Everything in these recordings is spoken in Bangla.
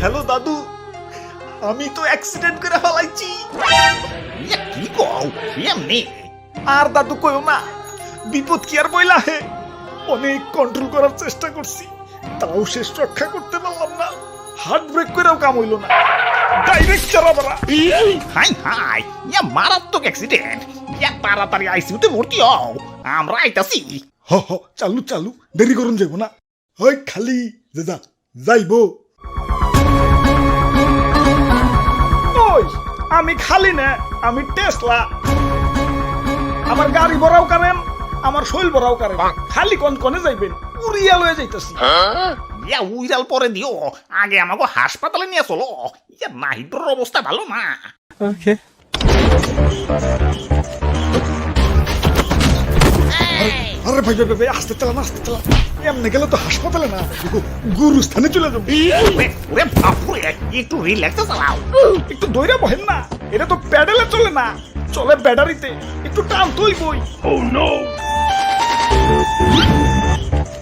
হ্যালো দাদু আমি তো অ্যাক্সিডেন্ট করে ফেলাইছি। ইয়া কি কও? এমনি? আর দাদু কইও না বিপদ কি আর বইলা হে? অনেক কন্ট্রোল করার চেষ্টা করছি তাও শেষ রক্ষা করতে পারলাম না। হার্ট ব্রেক করেও কাম হইল না। ডাইরেক্ট চারাবারা হাই হাই ইয়া মারাত্মক অ্যাক্সিডেন্ট ইয়া তাড়াতাড়ি আইসিইউতে ভর্তি হও। আমরা আইতাছি। হ হ চালু চালু দেরি করুন যাব না। ওই খালি দাদা যাইবো। আমি খালি না আমি টেসলা। আমার গাড়ি ভরাও কারেন আমার শৈল ভরাও কারেন খালি কোন কোনে যাইবেন উড়িয়া লয়ে যাইতাছি। ইয়া উইরাল পরে দিও আগে আমাকে হাসপাতালে নিয়ে চলো। ইয়া নাহিদর অবস্থা ভালো না। আরে ভাই ভাই ভাই আসতে চালান আসতে চালান। এমনি গেলে তো হাসপাতালে না গু- গুরুস্থানে চলে যাব। ওরে বাপুরে একটু রিল্যাক্সে চালাও। একটু দইরা বহেন না এটা তো প্যাডেলে চলে না। চলে ব্যাটারিতে একটু টান তুই বই।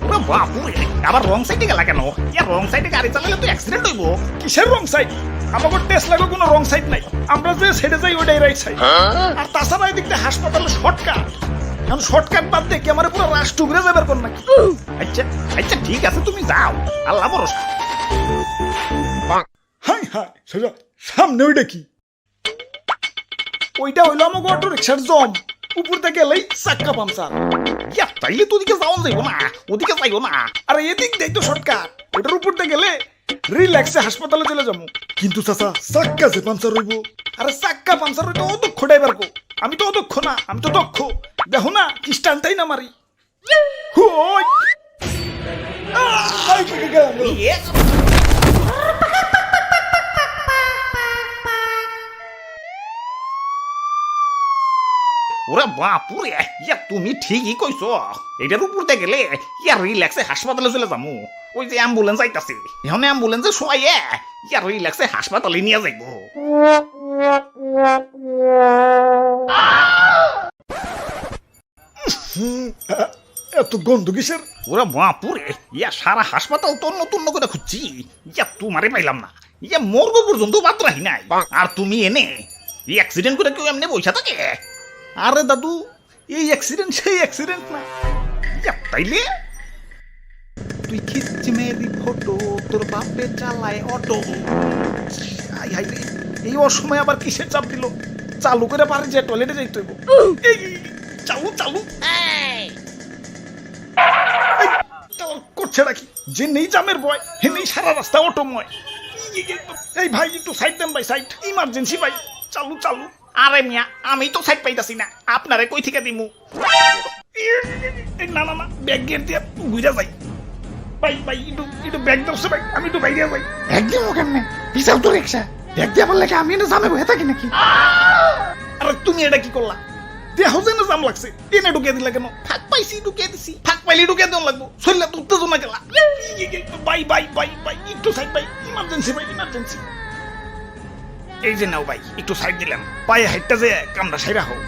ওরে বাপুরে আবার রং সাইডে গেলা কেন? ইয়া রং সাইডে গাড়ি চালালে তো অ্যাক্সিডেন্ট হইব। কিসের রং সাইড টেস্ট লাগো কোনো রং সাইড নাই। আমরা যে সেটে যাই ওইটাই রাইট সাইড আর তাছাড়া এদিক দিয়ে হাসপাতালে শর্টকাট এখন শর্টকাট বাদ দিয়ে ক্যামেরা পুরো রাশ টুকরে যাবার কোন নাকি? আচ্ছা আচ্ছা ঠিক আছে তুমি যাও। আল্লাহ ভরসা। হাই হাই সোজা সামনে ওইটা কি? ওইটা হইল আমাকে অটো রিক্সার জম উপর থেকে গেলেই চাক্কা পামচার ইয়া তাইলে তো ওদিকে যাওয়া যাইব না ওদিকে যাইব না। আর এদিক দেখ তো শর্টকাট ওটার উপর থেকে গেলে রিল্যাক্সে হাসপাতালে চলে যাব। কিন্তু চাচা চাক্কা যে পাঞ্চার হইব? আরে চাক্কা পাঞ্চার হইতো অদক্ষ ড্রাইভার কো? আমি তো অদক্ষ না আমি তো দক্ষ। ওরে বাপুরে ইয়া তুমি ঠিকই কইছো। এটার উপরতে গেলে ইয়া রিল্যাক্সে হাসপাতালে চলে যামু। ওই যে অ্যাম্বুলেন্স আইতাছে। এখন অ্যাম্বুলেন্সে শোয়াইয়ে ইয়া রিল্যাক্সে হাসপাতালে নিয়ে যাইব। এত গন্ধ কিসের? ওরে বাপুরে ইয়া সারা হাসপাতাল তো নতুন করে খুঁজছি। ইয়া তোমারে পাইলাম না। ইয়া মর্গ পর্যন্ত বাদ রাখি নাই। আর তুমি এনে এই অ্যাক্সিডেন্ট করে কেউ এমনি বইসা থাকে? আরে দাদু এই অ্যাক্সিডেন্ট সেই অ্যাক্সিডেন্ট না। তাইলে? তুই খিচ্ছি মেয়েদি ফটো তোর বাপে চালায় অটো হাই এই অসময় আবার কিসের চাপ দিল? চালু করে পারে যে টয়লেটে এই, এই, চালু চালু। করছে নাকি? যে নেই জামের বয় হে নেই সারা রাস্তা অটোময় এই ভাই একটু সাইড দেন ভাই সাইড ইমার্জেন্সি ভাই চালু চালু। আরে মিয়া আমি তো সাইড পাইতাছি না। আপনারে কই থেকে দিমু? না না না ব্যাগ গিয়ে দিয়ে ঘুরে যাই। ভাই ভাই একটু একটু ব্যাগ দাও ভাই আমি একটু বাইরে যাই। একদিন কেমনে? বিশাল তো রিক্সা। এক দিয়ে বললে কি আমি না জামে বসে থাকি নাকি? আরে তুমি এটা কি করলা? দেহ যেন জাম লাগছে। এনে ঢুকে দিলা কেন? ফাঁক পাইছি ঢুকে দিছি। ফাঁক পাইলে ঢুকে দেওয়া লাগবো। শরীরে তো উত্তেজনা গেলা। বাই বাই বাই বাই একটু সাইড বাই ইমার্জেন্সি ভাই ইমার্জেন্সি এই যে নাও ভাই একটু সাইড দিলাম। পায়ে হাইটটা যে কামড়া সাইরা হোক।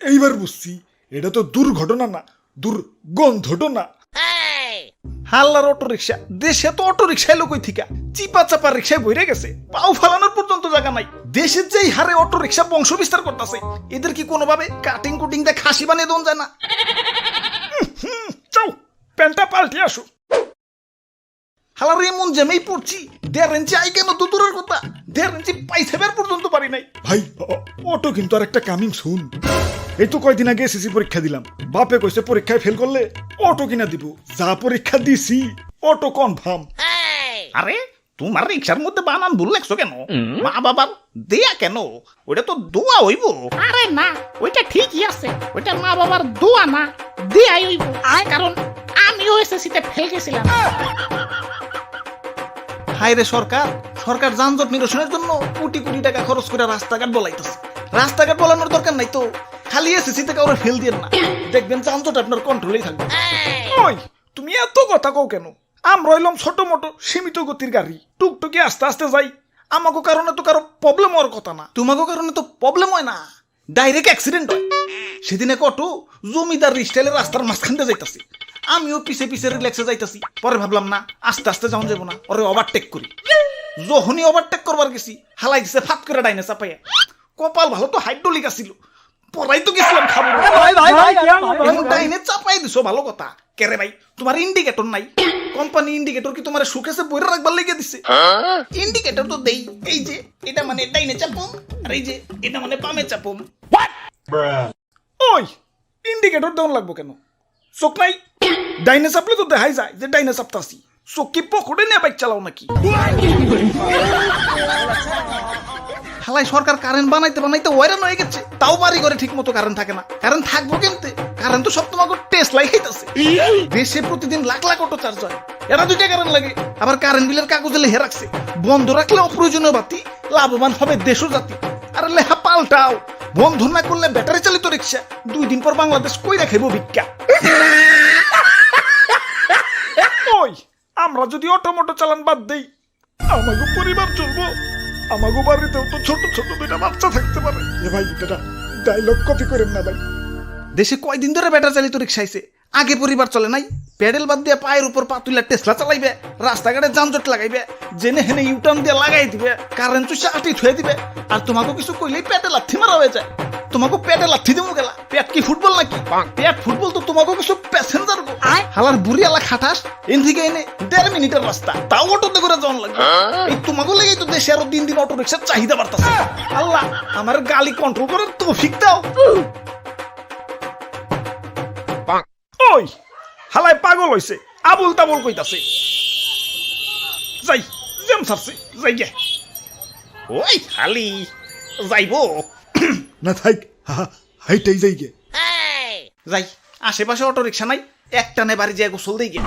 এইবার বুঝছি এটা তো দুর্ঘটনা না দুর্গন্ধটনা হাল্লার অটো রিক্সা দেশে তো অটো রিক্সা এলো কই থিকা। চিপা চাপা রিক্সায় বইরে গেছে। পাও ফালানোর পর্যন্ত জায়গা নাই। দেশের যেই হারে অটো রিক্সা বংশ বিস্তার করতেছে এদের কি কোনোভাবে কাটিং কুটিং দিয়ে খাসি বানিয়ে দেন যায় না? চাও প্যান্টটা পাল্টে আসো। হালার এমন জেমেই পড়ছি দেড় ইঞ্চি আই কেন তো দূরের কথা? দেড় ইঞ্চি পাইসেবের পর্যন্ত পারি নাই। ভাই অটো কিন্তু আর একটা কামিং শুন এই তো কয়দিন আগে এসএসসি পরীক্ষা দিলাম। বাপে কইছে পরীক্ষায় ফেল করলে অটো কিনা দিব। যা পরীক্ষা দিছি অটো কনফার্ম আরে তোমার রিক্সার মধ্যে বানান ভুল লাগছো কেন? মা বাবার দেয়া কেন? ওটা তো দোয়া হইব। আরে না ওইটা ঠিকই আছে। ওইটা মা বাবার দোয়া না দেয়াই হইব। আয় কারণ আমিও এসএসসিতে ফেল গেছিলাম। হায় রে সরকার সরকার যানজট নিরসনের জন্য কোটি কোটি টাকা খরচ করে রাস্তাঘাট বলাইতেছে। রাস্তাঘাট বলানোর দরকার নাই তো। খালি এসএসসি থেকে ওরা ফেল দিয়ে না। দেখবেন যানজট আপনার কন্ট্রোলেই থাকবে। ওই তুমি এত কথা কও কেন? আমরা হইলাম ছোট মোটো সীমিত গতির গাড়ি টুকটুকি আস্তে আস্তে যাই আমাকে কারণে তো কারও প্রবলেম হওয়ার কথা না তোমাকে কারণে তো প্রবলেম হয় না ডাইরেক্ট অ্যাক্সিডেন্ট হয় সেদিন এক অটো জমিদার স্টাইলে রাস্তার মাঝখান দিয়ে যাইতাছি আমিও পিছে পিছে রিল্যাক্সে যাইতাছি পরে ভাবলাম না আস্তে আস্তে যাওয়া যাব না ওরে ওভারটেক করি যখনই ওভারটেক করবার গেছি হালাই দিছে ফাত করে ডাইনে চাপাইয়া কপাল ভালো তো হাইড্রোলিক আসিল পরাই তো গেছিলাম খাব ডাইনে চাপাই দিছো ভালো কথা কেরে ভাই তোমার ইন্ডিকেটর নাই। কোম্পানি ইন্ডিকেটর কি তোমার সুখেছে বইরে রাখবার লেগে দিছে? ইন্ডিকেটর তো দেই। এই যে এটা মানে ডাইনে চাপুম আর এই যে এটা মানে বামে চাপুম। ওই ইন্ডিকেটর দেওয়ান লাগবো কেন? চোখ নাই? ডাইনে চাপলে তো দেখাই যায় যে ডাইনে চাপতাছি চোখ কি পকড়ে নিয়ে বাইক চালাও নাকি? হালাই সরকার কারেন্ট বানাইতে বানাইতে ওয়ারান হয়ে গেছে। তাও বাড়ি করে ঠিক মতো কারেন্ট থাকে না। কারেন্ট থাকব কেমতে? কারেন্ট তো সব তোমাকে টেস্ট লাই খাইতেছে। দেশে প্রতিদিন লাখ লাখ অটো চার্জ হয়। এরা দুইটা কারেন্ট লাগে। আবার কারেন্ট বিলের কাগজে লেহে রাখছে। বন্ধ রাখলে অপ্রয়োজনীয় বাতি লাভবান হবে দেশও জাতি। আরে লেহা পাল্টাও। বন্ধ না করলে ব্যাটারি চালিত রিক্সা দুই দিন পর বাংলাদেশ কই রাখাইব ভিক্ষা। ওই আমরা যদি অটো মোটো চালান বাদ দেই আমাগো পরিবার চলবো। আমাগো বাড়িতেও তো ছোট ছোট দুইটা বাচ্চা থাকতে পারে। এ ভাই এটা ডায়লগ কপি করেন না ভাই। দেশে কয়দিন ধরে ব্যাটারি চালিত রিক্সা আইছে আগে পরিবার চলে নাই প্যাডেল বাদ দিয়ে পায়ের উপর পা তুলে টেসলা চালাইবে রাস্তাঘাটে যানজট লাগাইবে জেনে হেনে ইউটার্ন দিয়ে লাগাই দিবে কারেন্ট চুষে আটি থুয়ে দিবে আর তোমাকে কিছু কইলেই পেটে লাথি মারা হয়ে যায়। তোমাকে পেটে লাথি দেবো গেলা। পেট কি ফুটবল নাকি? পেট ফুটবল তো তোমাকে কিছু প্যাসেঞ্জার হালার বুড়ি আলা খাটাস এন থেকে এনে দেড় মিনিটের রাস্তা। তাও অটোতে করে যাওয়ান লাগবে। এই তোমাকে লেগেই তো দেশে আরও দিন দিন অটো রিক্সার চাহিদা বাড়তাছে। আল্লাহ আমার গালি কন্ট্রোল করার তৌফিক দাও। ওই হালাই পাগল হইছে আবুল তাবুল কইতাছে। যাই জেম সারছে যাই গে। ওই খালি যাইব। না থাক হাইটাই যাই গে। যাই আশেপাশে অটো রিক্সা নাই একটানে বাড়ি যায় গোসল দিয়ে গিয়ে